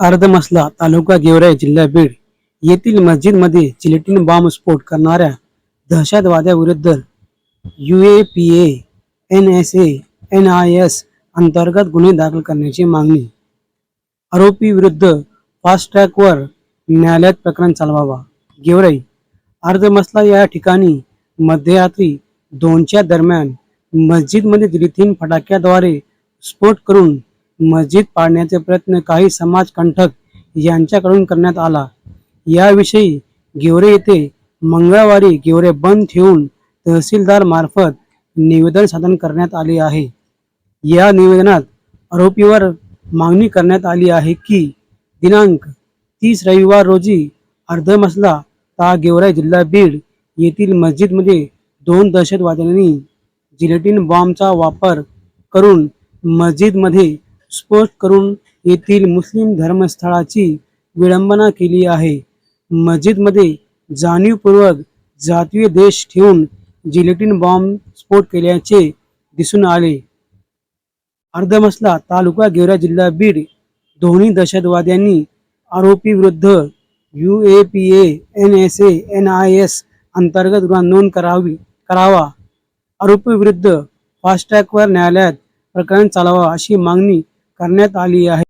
अर्धमसला तालुका गेवराई जिल्हा बीड येथील मस्जिदमध्ये gelatin bomb स्फोट करणाऱ्या दहशतवाद्याविरुद्ध U A P A N S A N I S अंतर्गत गुन्हे दाखल करण्याची मागणी. आरोपी विरुद्ध फास्ट ट्रॅकवर न्यायालयात प्रकरण चालवावा. गेवराई अर्धमसला या ठिकाणी मध्यरात्री दोनच्या दरम्यान मस्जिदमध्ये दिलीथीन फटाक्याद्वारे स्फोट करून मस्जिद पाडण्याचे प्रयत्न काही समाजकंठक यांच्याकडून करण्यात आला. याविषयी गेवरे येथे मंगळवारी गेवरे बंद ठेवून तहसीलदार मार्फत निवेदन सादर करण्यात आले आहे. या निवेदनात आरोपीवर मागणी करण्यात आली आहे की दिनांक तीस रविवार रोजी अर्धमसला ता गेवराई जिल्हा बीड येथील मस्जिदमध्ये दोन दहशतवाद्यांनी जिलेटिन बॉम्बचा वापर करून मस्जिदमध्ये स्फोट करून येथील मुस्लिम धर्मस्थळाची विडंबना केली आहे. मस्जिदमध्ये जाणीवपूर्वक जातीय देश ठेवून जिलेटिन बॉम्ब स्फोट केल्याचे दिसून आले. अर्धमसला तालुका गेवरा जिल्हा बीड दोन्ही दहशतवाद्यांनी आरोपी विरुद्ध U A P A N S A N I S अंतर्गत गुन्हा नोंद करावी करावा. आरोपी विरुद्ध फास्ट ट्रॅकवर न्यायालयात प्रकरण चालावा अशी मागणी करण्यात आली आहे.